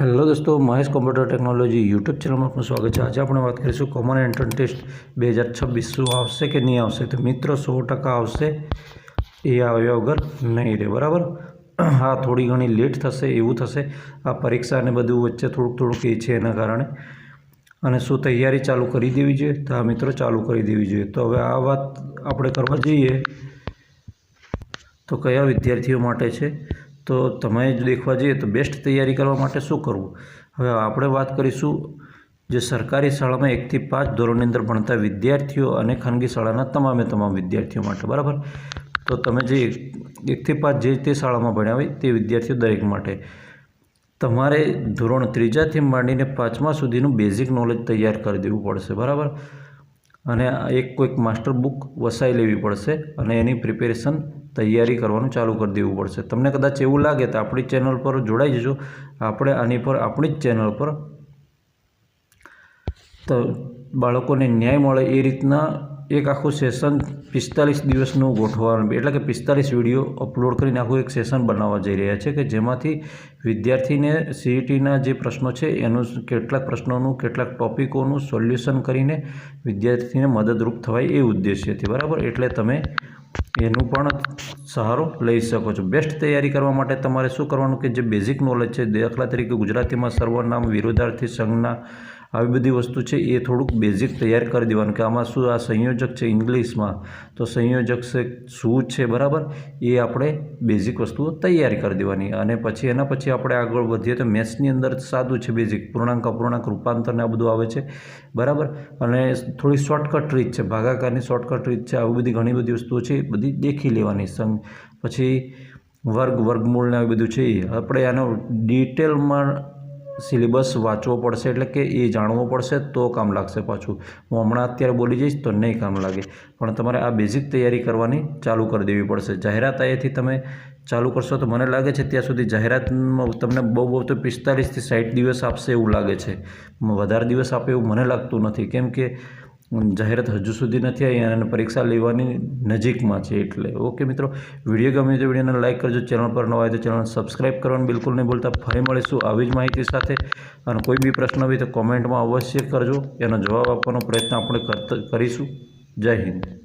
Hello દોસ્તો, Mahesh computer technology YouTube ચેનલમાં આપનું સ્વાગત છે. આજે આપણે વાત કરીશું કોમન એન્ટ્રન્સ ટેસ્ટ બે હજાર છવ્વીસ શું આવશે કે નહીં આવશે. તો મિત્રો, સો ટકા આવશે. એ આવ્યા વગર નહીં રહે, બરાબર? હા, થોડી ઘણી લેટ થશે, એવું થશે. આ પરીક્ષા અને બધું વચ્ચે થોડુંક થોડુંક એ છે એના કારણે. અને શું તૈયારી ચાલુ કરી દેવી જોઈએ? તો આ મિત્રો ચાલુ કરી દેવી જોઈએ. તો હવે આ વાત આપણે કરવા જઈએ. તો કયા વિદ્યાર્થીઓ માટે છે? તો તમે જ દેખવા જઈએ તો બેસ્ટ તૈયારી કરવા માટે શું કરવું? હવે આપણે વાત કરીશું જે સરકારી શાળામાં એકથી પાંચ ધોરણની અંદર ભણતા વિદ્યાર્થીઓ અને ખાનગી શાળાના તમામે તમામ વિદ્યાર્થીઓ માટે, બરાબર? તો તમે જે એકથી પાંચ જે તે શાળામાં ભણ્યા હોય તે વિદ્યાર્થીઓ દરેક માટે. તમારે ધોરણ ત્રીજાથી માંડીને પાંચમા સુધીનું બેઝિક નોલેજ તૈયાર કરી દેવું પડશે, બરાબર? અને એક કોઈક માસ્ટર બુક વસાઈ લેવી પડશે અને એની પ્રિપેરેશન તૈયારી કરવાનું ચાલુ કરી દેવું પડશે. તમને કદાચ એવું લાગે તો આપણી ચેનલ પર જોડાઈ જજો. આપણે આની પર, આપણી જ ચેનલ પર. તો બાળકોને ન્યાય મળે એ રીતના એક આખું સેશન પિસ્તાલીસ દિવસનું ગોઠવવાનું એટલે કે પિસ્તાલીસ વીડિયો અપલોડ કરીને આખું એક સેશન બનાવવા જઈ રહ્યા છે કે જેમાંથી વિદ્યાર્થીને સીઈટીના જે પ્રશ્નો છે એનું કેટલાક પ્રશ્નોનું, કેટલાક ટોપિકોનું સોલ્યુશન કરીને વિદ્યાર્થીને મદદરૂપ થવાય એ ઉદ્દેશ્યથી. બરાબર? એટલે તમે એનું પણ સહારો લઈ શકો છો. બેસ્ટ તૈયારી કરવા માટે તમારે શું કરવાનું કે જે બેઝિક નોલેજ છે દાખલા તરીકે ગુજરાતીમાં સર્વનામ વિરોધાર્થી સંજ્ઞા આવી બધી વસ્તુ છે, એ થોડુંક બેઝિક તૈયાર કરી દેવાનું કે આમાં શું આ સંયોજક છે ઇંગ્લિશમાં, તો સંયોજક છે શું છે, બરાબર? એ આપણે બેઝિક વસ્તુઓ તૈયાર કરી દેવાની. અને પછી એના પછી આપણે આગળ વધીએ તો મેથ્સની અંદર સાદું છે બેઝિક પૂર્ણાંક, અપૂર્ણાંક રૂપાંતરને આ બધું આવે છે, બરાબર? અને થોડી શોર્ટકટ રીત છે, ભાગાકારની શોર્ટકટ રીત છે, આવી બધી ઘણી બધી વસ્તુઓ છે, એ બધી દેખી લેવાની. સંગ પછી વર્ગ વર્ગમૂળને આવી બધું છે એ. આપણે આનો ડિટેલમાં સિલેબસ વાંચવો પડશે એટલે કે એ જાણવું પડશે તો કામ લાગશે પાછું. હું હમણાં અત્યારે બોલી જઈશ તો નહીં કામ લાગે. પણ તમારે આ બેઝિક તૈયારી કરવાની ચાલુ કરી દેવી પડશે. જાહેરાત અહીંયાથી તમે ચાલુ કરશો તો મને લાગે છે ત્યાં સુધી જાહેરાતમાં તમને બહુ બહુ તો પિસ્તાલીસથી સાઠ દિવસ આપશે એવું લાગે છે. વધારે દિવસ આપે એવું મને લાગતું નથી. કેમ કે જાહેરાત હજુ સુધી નથી આવી અને પરીક્ષા લેવાની નજીકમાં છે એટલે. ઓકે મિત્રો, વીડિયો ગમે તો વિડીયોને લાઇક કરજો, ચેનલ પર નવા હોય તો ચેનલ સબસ્ક્રાઈબ કરવાનું બિલકુલ નહીં ભૂલતા. ફરી મળીશું આવી જ માહિતી સાથે. અને કોઈ બી પ્રશ્ન હોય તો કોમેન્ટમાં અવશ્ય કરજો. એનો જવાબ આપવાનો પ્રયત્ન આપણે કરીશું. જય હિન્દ.